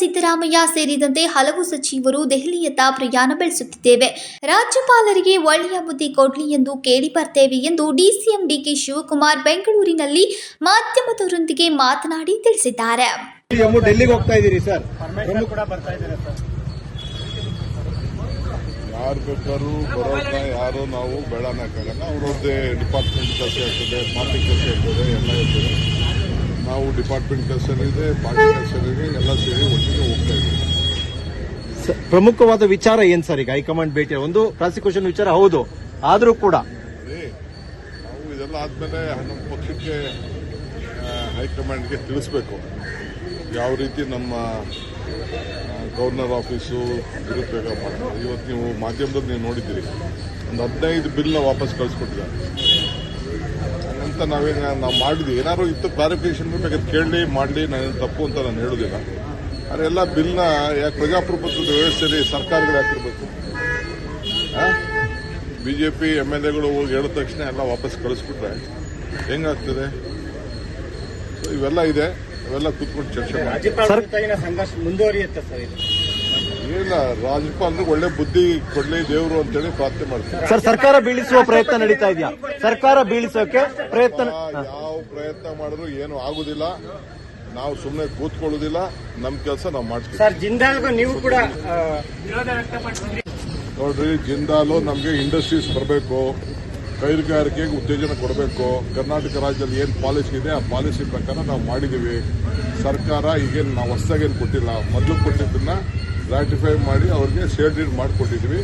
ಸಿದ್ದರಾಮಯ್ಯ ಸೇರಿದಂತೆ ಹಲವು ಸಚಿವರು ದೆಹಲಿಯತ್ತ ಪ್ರಯಾಣ ಬೆಳೆಸುತ್ತಿದ್ದೇವೆ. ರಾಜ್ಯಪಾಲರಿಗೆ ಒಳ್ಳೆಯ ಬುದ್ಧಿ ಕೊಡ್ಲಿ ಎಂದು ಕೇಳಿ ಬರ್ತೇವೆ ಎಂದು ಡಿಸಿಎಂ ಡಿಕೆ ಶಿವಕುಮಾರ್ ಬೆಂಗಳೂರಿನಲ್ಲಿ ಮಾಧ್ಯಮದವರೊಂದಿಗೆ ಮಾತನಾಡಿ ತಿಳಿಸಿದ್ದಾರೆ. ಸಿಎಂ ಡೆಲ್ಲಿಗೆ ಹೋಗ್ತಾ ಇದ್ದೀರಿ ಸರ್. ಪರಮೇಶ್ವರ್ ಕೂಡ ಬರ್ತಾ ಇದ್ದಾರೆ ಸರ್. ಯಾರು ಬೇಕಾದ್ರೂ ಬರೋದನ್ನ ಯಾರು ನಾವು ಅವ್ರದ್ದೇ ಡಿಪಾರ್ಟ್ಮೆಂಟ್ ಕೆಲಸ ಇರ್ತದೆ ಮಾರ್ಕೆಟ್ ಕೆಲಸ ಇರ್ತದೆ ಎಲ್ಲ ಇರ್ತದೆ. ನಾವು ಡಿಪಾರ್ಟ್ಮೆಂಟ್ ಕೆಲಸ ಇದೆ ಪಾರ್ಟಿ ಇದೆ ಎಲ್ಲ ಸೇರಿ ಒಟ್ಟಿಗೆ ಹೋಗ್ತಾ ಇದ್ದೀವಿ. ಪ್ರಮುಖವಾದ ವಿಚಾರ ಏನ್ ಸರ್ ಈಗ? ಹೈಕಮಾಂಡ್ ಭೇಟಿ ಒಂದು ಪ್ರಾಸಿಕ್ಯೂಷನ್ ವಿಚಾರ ಹೌದು ಆದರೂ ಕೂಡ. ನಾವು ಇದೆಲ್ಲ ಆದಮೇಲೆ ನಮ್ಮ ಪಕ್ಷಕ್ಕೆ ಹೈಕಮಾಂಡ್ಗೆ ತಿಳಿಸ್ಬೇಕು. ಯಾವ ರೀತಿ ನಮ್ಮ ಗವರ್ನರ್ ಆಫೀಸು ದುರುಪಯೋಗ ಮಾಡ್ತಾರೆ. ಇವತ್ತು ನೀವು ಮಾಧ್ಯಮದಲ್ಲಿ ನೀವು ನೋಡಿದ್ದೀರಿ ಒಂದು ಹದಿನೈದು ಬಿಲ್ನ ವಾಪಸ್ ಕಳಿಸ್ಕೊಟ್ಟಿದ್ದಾರೆ. ಅಂತ ನಾವೇನು ನಾವು ಮಾಡಿದ್ವಿ. ಏನಾದ್ರು ಇತ್ತು ಕ್ಲಾರಿಫಿಕೇಶನ್ ಬೇಕಾದ್ರೆ ಕೇಳಲಿ ಮಾಡಲಿ ನಾನು ತಪ್ಪು ಅಂತ ನಾನು ಹೇಳೋದಿಲ್ಲ. ಆದರೆ ಎಲ್ಲ ಬಿಲ್ನ ಯಾಕೆ ಪ್ರಜಾಪ್ರಭುತ್ವದ ವ್ಯವಸ್ಥೆಯಲ್ಲಿ ಸರ್ಕಾರಗಳು ಯಾಕಿರ್ಬೇಕು ಬಿಜೆಪಿ ಎಂ ಎಲ್ ಎಗಳು ಹೋಗಿ ಹೇಳಿದ ತಕ್ಷಣ ಎಲ್ಲ ವಾಪಸ್ ಕಳಿಸ್ಬಿಟ್ರೆ ಹೆಂಗಾಗ್ತದೆ? ಇವೆಲ್ಲ ಇದೆ. ಇವೆಲ್ಲ ಕೂತ್ಕೊಂಡು ಚರ್ಚೆ ಮಾಡಿ ಮುಂದುವರಿಯುತ್ತೆ ಸರ್ ರಾಜ್ಯಪಾಲರಿಗೆ ಒಳ್ಳೆ ಬುದ್ಧಿ ಕೊಡ್ಲಿ ದೇವರು ಅಂತೇಳಿ ಪ್ರಾರ್ಥನೆ ಮಾಡ್ತೀವಿ ಸರ್ ಸರ್ಕಾರ ಬೀಳಿಸುವ ಪ್ರಯತ್ನ ನಡೀತಾ ಇದೆಯಾ? ಸರ್ಕಾರ ಬೀಳಿಸೋಕೆ ಪ್ರಯತ್ನ ಯಾವ ಪ್ರಯತ್ನ ಮಾಡಿದ್ರು ಏನು ಆಗುದಿಲ್ಲ. ನಾವು ಸುಮ್ಮನೆ ಕೂತ್ಕೊಳ್ಳೋದಿಲ್ಲ. ನಮ್ಮ ಕೆಲಸ ನಾವು ಮಾಡ್ತೀವಿ. ಸರ್ ಜಿಂದಾಲ್ಗೂ ನೀವು ಕೂಡ ಆ, ವಿರೋಧ ವ್ಯಕ್ತಪಡಿಸಿದ್ರಿ ನೋಡ್ರಿ ಜಿಂದಾಲು ನಮಗೆ ಇಂಡಸ್ಟ್ರೀಸ್ ಬರಬೇಕು. ಕೈಗಾರಿಕೆಗೆ ಉತ್ತೇಜನ ಕೊಡಬೇಕು. ಕರ್ನಾಟಕ ರಾಜ್ಯದಲ್ಲಿ ಏನು ಪಾಲಿಸಿ ಇದೆ ಆ ಪಾಲಿಸಿ ಪ್ರಕಾರ ನಾವು ಮಾಡಿದ್ದೀವಿ ಸರ್ಕಾರ ಈಗೇನು ನಾವು ಹೊಸದಾಗೇನು ಕೊಟ್ಟಿಲ್ಲ. ಮೊದಲು ಕೊಟ್ಟಿದ್ದನ್ನ ರಾಟಿಫೈ ಮಾಡಿ ಅವ್ರಿಗೆ ಸೇಲ್ ಡೀಡ್ ಮಾಡಿಕೊಟ್ಟಿದ್ವಿ.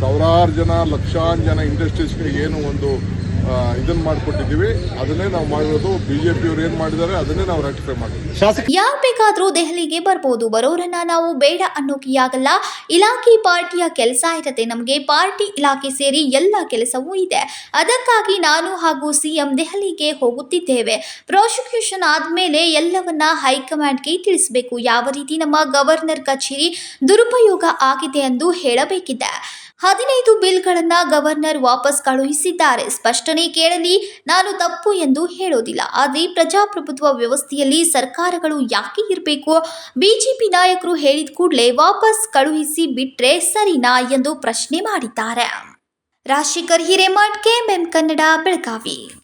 ಸಾವಿರಾರು ಜನ ಲಕ್ಷಾಂತರ ಜನ ಇಂಡಸ್ಟ್ರೀಸ್ಗೆ ಏನು ಒಂದು ಇದನ್ನು ಮಾಡಿಕೊಟ್ಟಿದ್ದೀವಿ. ಅದನ್ನೇ ನಾವು ಮಾಡಿರೋದು. ಬಿಜೆಪಿ ಅವ್ರು ಏನು ಮಾಡಿದ್ದಾರೆ ಅದನ್ನೇ ನಾವು ರೆಕ್ಟಿಫೈ ಮಾಡಿದ್ವಿ ಶಾಸಕ ಯಾರು ಬೇಕಾದ್ರೂ ದೆಹಲಿಗೆ ಬರ್ಬೋದು. ಬರೋರನ್ನ ನಾವು ಬೇಡ ಅನ್ನೋಕೆಯಾಗಲ್ಲ. ಇಲಾಖೆ ಪಾರ್ಟಿಯ ಕೆಲಸ ಇರುತ್ತೆ. ನಮಗೆ ಪಾರ್ಟಿ ಇಲಾಖೆ ಸೇರಿ ಎಲ್ಲ ಕೆಲಸವೂ ಇದೆ. ಅದಕ್ಕಾಗಿ ನಾನು ಹಾಗೂ ಸಿಎಂ ದೆಹಲಿಗೆ ಹೋಗುತ್ತಿದ್ದೇವೆ. ಪ್ರಾಸಿಕ್ಯೂಷನ್ ಆದ್ಮೇಲೆ ಎಲ್ಲವನ್ನ ಹೈಕಮಾಂಡ್ಗೆ ತಿಳಿಸಬೇಕು. ಯಾವ ರೀತಿ ನಮ್ಮ ಗವರ್ನರ್ ಕಚೇರಿ ದುರುಪಯೋಗ ಆಗಿದೆ ಎಂದು ಹೇಳಬೇಕಿದೆ. ಹದಿನೈದು ಬಿಲ್ಗಳನ್ನು ಗವರ್ನರ್ ವಾಪಸ್ ಕಳುಹಿಸಿದ್ದಾರೆ. ಸ್ಪಷ್ಟನೆ ಕೇಳಲಿ, ನಾನು ತಪ್ಪು ಎಂದು ಹೇಳೋದಿಲ್ಲ. ಆದರೆ ಪ್ರಜಾಪ್ರಭುತ್ವ ವ್ಯವಸ್ಥೆಯಲ್ಲಿ ಸರ್ಕಾರಗಳು ಯಾಕೆ ಇರಬೇಕು? ಬಿಜೆಪಿ ನಾಯಕರು ಹೇಳಿದ ಕೂಡಲೇ ವಾಪಸ್ ಕಳುಹಿಸಿ ಬಿಟ್ರೆ ಸರಿನಾ ಎಂದು ಪ್ರಶ್ನೆ ಮಾಡಿದ್ದಾರೆ. ರಾಜಶೇಖರ್ ಹಿರೇಮಠ್, ಕೆಎಂಎಂ ಕನ್ನಡ, ಬೆಳಗಾವಿ.